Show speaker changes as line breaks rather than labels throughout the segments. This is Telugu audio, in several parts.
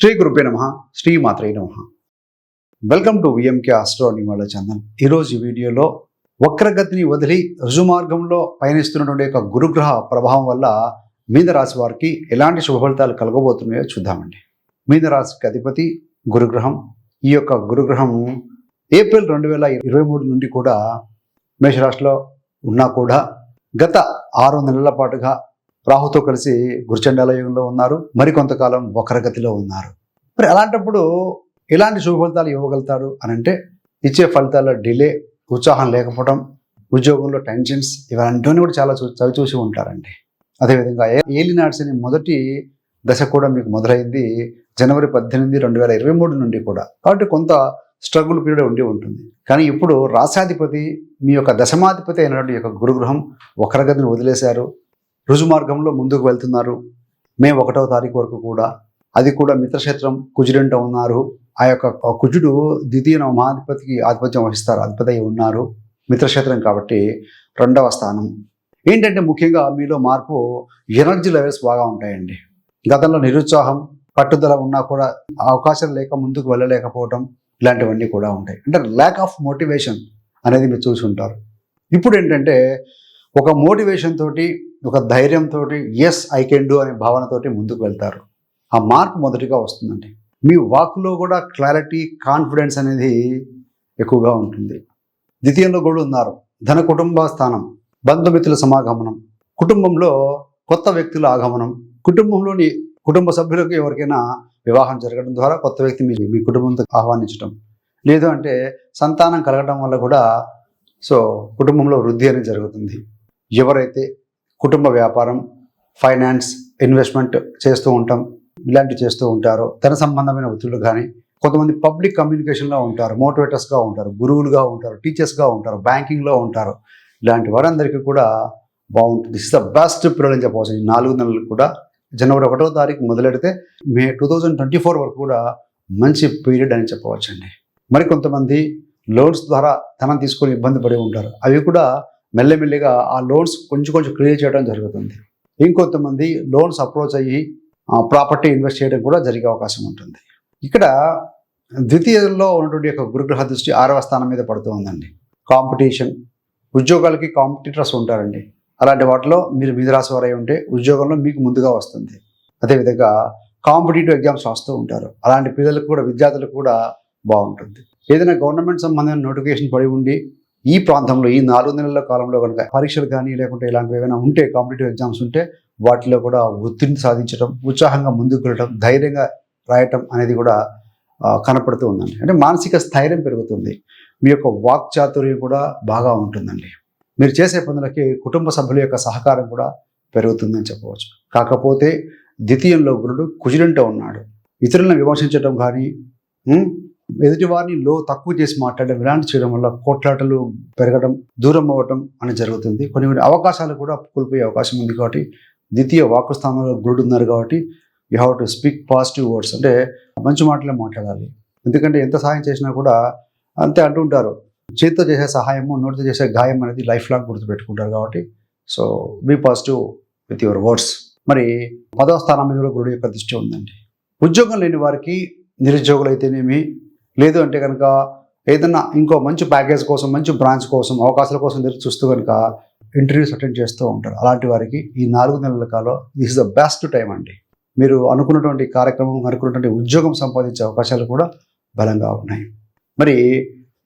శ్రీ గురుపే నమ శ్రీ మాత్రే నమ. వెల్కమ్ టు విఎంకే ఆస్ట్రో నివాళ ఛానల్ ఈరోజు వీడియోలో వక్రగతిని వదిలి రుజుమార్గంలో పయనిస్తున్నటువంటి యొక్క గురుగ్రహ ప్రభావం వల్ల మీనరాశి వారికి ఎలాంటి శుభ ఫలితాలు కలగబోతున్నాయో చూద్దామండి. మీనరాశికి అధిపతి గురుగ్రహం. ఈ యొక్క గురుగ్రహం ఏప్రిల్ రెండు వేల ఇరవై మూడు నుండి కూడా మేషరాశిలో ఉన్నా కూడా గత ఆరు నెలల పాటుగా రాహుతో కలిసి గురుచండాల యుగంలో ఉన్నారు. మరికొంతకాలం వక్రగతిలో ఉన్నారు. మరి అలాంటప్పుడు ఎలాంటి శుభ ఫలితాలు ఇవ్వగలుగుతారు అని అంటే ఇచ్చే ఫలితాల డిలే ఉత్సాహం లేకపోవడం ఉద్యోగంలో టెన్షన్స్ ఇవన్నీ కూడా చాలా చూ చవి చూసి ఉంటారండి. అదేవిధంగా ఏ- ఏలినాడ్స్ అనే మొదటి దశ కూడా మీకు మొదలైంది జనవరి పద్దెనిమిది రెండు వేల ఇరవై మూడు నుండి కూడా. కాబట్టి కొంత స్ట్రగుల్ పీరియడ్ ఉండి ఉంటుంది. కానీ ఇప్పుడు రాశాధిపతి మీ యొక్క దశమాధిపతి అయినటువంటి యొక్క గురుగ్రహం వక్రగతిని వదిలేశారు. రుజు మార్గంలో ముందుకు వెళ్తున్నారు. మే ఒకటవ తారీఖు వరకు కూడా. అది కూడా మిత్రక్షేత్రం కుజుడంట ఉన్నారు. ఆ యొక్క కుజుడు ద్వితీయ మహాధిపతికి ఆధిపత్యం వహిస్తారు. అధిపతి అయి ఉన్నారు. మిత్రక్షేత్రం కాబట్టి రెండవ స్థానం. ఏంటంటే ముఖ్యంగా మీలో మార్పు ఎనర్జీ లెవెల్స్ బాగా ఉంటాయండి. గతంలో నిరుత్సాహం పట్టుదల ఉన్నా కూడా అవకాశం లేక ముందుకు వెళ్ళలేకపోవడం ఇలాంటివన్నీ కూడా ఉంటాయి. అంటే ల్యాక్ ఆఫ్ మోటివేషన్ అనేది మీరు చూసి ఉంటారు ఇప్పుడు ఏంటంటే ఒక మోటివేషన్ తోటి ఒక ధైర్యంతో ఎస్ ఐ కెన్ డూ అనే భావనతోటి ముందుకు వెళ్తారు. ఆ మార్పు మొదటిగా వస్తుందండి. మీ వాక్లో కూడా క్లారిటీ కాన్ఫిడెన్స్ అనేది ఎక్కువగా ఉంటుంది. ద్వితీయంలో కూడా ఉన్నారు. ధన కుటుంబ స్థానం బంధుమిత్రుల సమాగమనం కుటుంబంలో కొత్త వ్యక్తుల ఆగమనం కుటుంబంలోని కుటుంబ సభ్యులకు ఎవరికైనా వివాహం జరగడం ద్వారా కొత్త వ్యక్తి మీ మీ కుటుంబంతో ఆహ్వానించడం. లేదు అంటే సంతానం కలగడం వల్ల కూడా సో కుటుంబంలో వృద్ధి అనేది జరుగుతుంది. ఎవరైతే కుటుంబ వ్యాపారం ఫైనాన్స్ ఇన్వెస్ట్మెంట్ చేస్తూ ఉంటాం ఇలాంటివి చేస్తూ ఉంటారు. ధన సంబంధమైన వృత్తులు కానీ కొంతమంది పబ్లిక్ కమ్యూనికేషన్లో ఉంటారు మోటివేటర్స్గా ఉంటారు గురువులుగా ఉంటారు టీచర్స్గా ఉంటారు బ్యాంకింగ్లో ఉంటారు. ఇలాంటి వారందరికీ కూడా బాగుంటుంది. This is the best period అని చెప్పవచ్చు. ఈ నాలుగు నెలలు కూడా జనవరి ఒకటో తారీఖు మొదలెడితే May two thousand twenty four వరకు కూడా మంచి పీరియడ్ అని చెప్పవచ్చండి. మరి కొంతమంది లోన్స్ ద్వారా ధనం తీసుకొని ఇబ్బంది పడి ఉంటారు. అవి కూడా మెల్లమెల్లిగా ఆ లోన్స్ కొంచెం కొంచెం క్లియర్ చేయడం జరుగుతుంది. ఇంకొంతమంది లోన్స్ అప్రోచ్ అయ్యి ప్రాపర్టీ ఇన్వెస్ట్ చేయడం కూడా జరిగే అవకాశం ఉంటుంది. ఇక్కడ ద్వితీయంలో ఉన్నటువంటి యొక్క గురుగ్రహ దృష్టి ఆరవ స్థానం మీద పడుతూ ఉందండి. కాంపిటీషన్. ఉద్యోగాలకి కాంపిటీటర్స్ ఉంటారండి. అలాంటి వాటిలో మీరు మీద రాసి వారై ఉంటే ఉద్యోగంలో మీకు ముందుగా వస్తుంది. అదేవిధంగా కాంపిటేటివ్ ఎగ్జామ్స్ రాస్తూ ఉంటారు. అలాంటి పిల్లలకు కూడా విద్యార్థులకు కూడా బాగుంటుంది. ఏదైనా గవర్నమెంట్ సంబంధించిన నోటిఫికేషన్ పడి ఉండి ఈ ప్రాంతంలో ఈ నాలుగు నెలల కాలంలో కనుక పరీక్షలు కానీ లేకుంటే ఇలాంటివి ఏమైనా ఉంటే కాంపిటేటివ్ ఎగ్జామ్స్ ఉంటే వాటిలో కూడా ఒత్తిడిని సాధించడం ఉత్సాహంగా ముందుకు వెళ్ళడం ధైర్యంగా రాయటం అనేది కూడా కనపడుతూ ఉందండి. అంటే మానసిక స్థైర్యం పెరుగుతుంది. మీ యొక్క వాక్ చాతుర్యం కూడా బాగా ఉంటుందండి. మీరు చేసే పనులకి కుటుంబ సభ్యుల యొక్క సహకారం కూడా పెరుగుతుందని చెప్పవచ్చు. కాకపోతే ద్వితీయంలో గురుడు కుజుడంటే ఉన్నాడు. ఇతరులను విమర్శించడం కానీ ఎదుటివారిని ఎదుటి వారిని లో తక్కువ చేసి మాట్లాడడం ఇలాంటి చేయడం వల్ల కోట్లాటలు పెరగడం దూరం అవ్వటం అని జరుగుతుంది. కొన్ని కొన్ని అవకాశాలు కూడా కోల్పోయే అవకాశం ఉంది కాబట్టి ద్వితీయ వాక్కు స్థానంలో గురుడు ఉన్నారు కాబట్టి you have to speak positive words అంటే మంచి మాటలే మాట్లాడాలి. ఎందుకంటే ఎంత సహాయం చేసినా కూడా అంతే అంటుంటారు చేతితో చేసే సహాయము నోటితో చేసే గాయం అనేది లైఫ్ లాంగ్ గుర్తుపెట్టుకుంటారు కాబట్టి so be positive with your words మరి పదవ స్థానం మీద కూడా గురుడు యొక్క దృష్టి ఉందండి. ఉద్యోగం లేని వారికి నిరుద్యోగులు అయితేనేమి లేదు అంటే కనుక ఏదైనా ఇంకో మంచి ప్యాకేజ్ కోసం మంచి బ్రాంచ్ కోసం అవకాశాల కోసం ఎదురు చూస్తూ కనుక ఇంటర్వ్యూస్ అటెండ్ చేస్తూ ఉంటారు. అలాంటి వారికి ఈ నాలుగు నెలల కాలం this is the best time అండి. మీరు అనుకున్నటువంటి కార్యక్రమం అనుకున్నటువంటి ఉద్యోగం సంపాదించే అవకాశాలు కూడా బలంగా ఉన్నాయి. మరి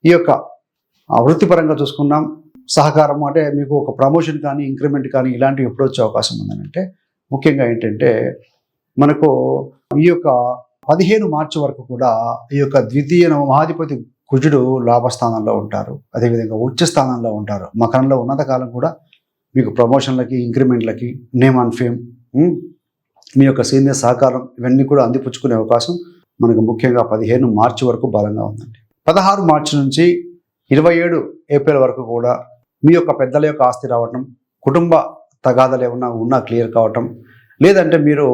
ఈ యొక్క వృత్తిపరంగా చూసుకున్నాం సహకారం అంటే మీకు ఒక ప్రమోషన్ కానీ ఇంక్రిమెంట్ కానీ ఇలాంటివి ఎప్పుడు వచ్చే అవకాశం ఉందనంటే ముఖ్యంగా ఏంటంటే మనకు ఈ యొక్క పదిహేను మార్చి వరకు కూడా ఈ యొక్క ద్వితీయ మహాధిపతి కుజుడు లాభస్థానంలో ఉంటారు. అదేవిధంగా ఉచ్చ స్థానంలో ఉంటారు. మకరంలో ఉన్నత కాలం కూడా మీకు ప్రమోషన్లకి ఇంక్రిమెంట్లకి నేమ్ అండ్ ఫేమ్ మీ యొక్క సీనియర్ సహకారం ఇవన్నీ కూడా అందిపుచ్చుకునే అవకాశం మనకు ముఖ్యంగా పదిహేను మార్చి వరకు బలంగా ఉందండి. పదహారు మార్చి నుంచి ఇరవై ఏడు ఏప్రిల్ వరకు కూడా మీ యొక్క పెద్దల యొక్క ఆస్తి రావటం కుటుంబ తగాదాలు ఏమన్నా ఉన్నా క్లియర్ కావటం లేదంటే మీరు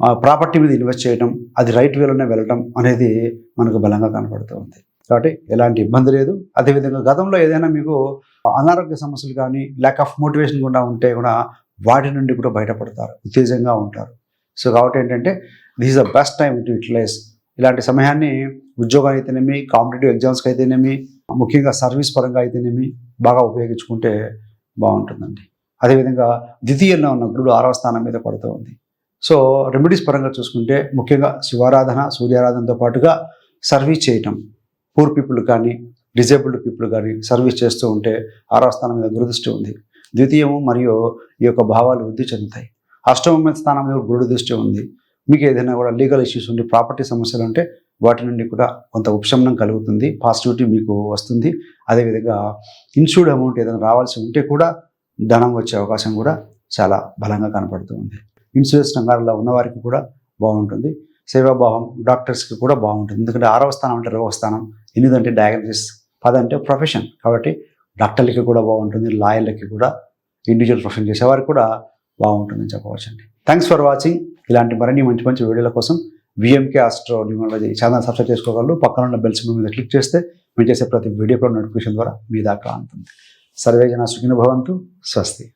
ప్రాపర్టీ మీద ఇన్వెస్ట్ చేయడం అది రైట్ వేలోనే వెళ్ళటం అనేది మనకు బలంగా కనపడుతూ ఉంది. కాబట్టి ఎలాంటి ఇబ్బంది లేదు. అదేవిధంగా గతంలో ఏదైనా మీకు అనారోగ్య సమస్యలు కానీ ల్యాక్ ఆఫ్ మోటివేషన్ కూడా ఉంటే కూడా వాటి నుండి కూడా బయటపడతారు. ఉత్తేజంగా ఉంటారు. సో కాబట్టి ఏంటంటే this is the best time to utilize ఇలాంటి సమయాన్ని ఉద్యోగం అయితేనేమి కాంపిటేటివ్ ఎగ్జామ్స్కి అయితేనేమి ముఖ్యంగా సర్వీస్ పరంగా అయితేనేమి బాగా ఉపయోగించుకుంటే బాగుంటుందండి. అదేవిధంగా ద్వితీయంలో ఉన్న గురుడు ఆరవ స్థానం మీద పడుతూ ఉంది. సో రెమెడీస్ పరంగా చూసుకుంటే ముఖ్యంగా శివారాధన సూర్యారాధనతో పాటుగా సర్వీస్ చేయటం. పూర్ పీపుల్ కానీ డిజేబుల్డ్ పీపుల్ కానీ సర్వీస్ చేస్తూ ఉంటే ఆరవ స్థానం మీద గురుదృష్టి ఉంది. ద్వితీయము మరియు ఈ యొక్క భావాలు వృద్ధి చెందుతాయి. అష్టమ స్థానం మీద గురుడు దృష్టి ఉంది. మీకు ఏదైనా కూడా లీగల్ ఇష్యూస్ ఉండి ప్రాపర్టీ సమస్యలు ఉంటే వాటి నుండి కూడా కొంత ఉపశమనం కలుగుతుంది. పాజిటివిటీ మీకు వస్తుంది. అదేవిధంగా ఇన్సూర్డ్ అమౌంట్ ఏదైనా రావాల్సి ఉంటే కూడా ధనం వచ్చే అవకాశం కూడా చాలా బలంగా కనపడుతూ ఉంది. ఇన్సూరెన్స్ రంగాల్లో ఉన్నవారికి కూడా బాగుంటుంది. సేవాభావం డాక్టర్స్కి కూడా బాగుంటుంది. ఎందుకంటే ఆరవ స్థానం అంటే రోగ స్థానం. ఎనిమిది అంటే డయాగ్నోసిస్. పది అంటే ప్రొఫెషన్. కాబట్టి డాక్టర్లకి కూడా బాగుంటుంది. లాయర్లకి కూడా ఇండివిజువల్ ప్రొఫెషన్ చేసేవారికి కూడా బాగుంటుందని చెప్పవచ్చండి. Thanks for watching. ఇలాంటి మరిన్ని మంచి మంచి వీడియోల కోసం VMK astro numerology channel subscribe చేసుకోగలరు. పక్కన ఉన్న బెల్ సింబల్ మీద క్లిక్ చేస్తే మేము చేసే ప్రతి వీడియో నోటిఫికేషన్ ద్వారా మీ దాకా అంటుంది. సర్వే జన సుఖిన భవంతు. స్వస్తి.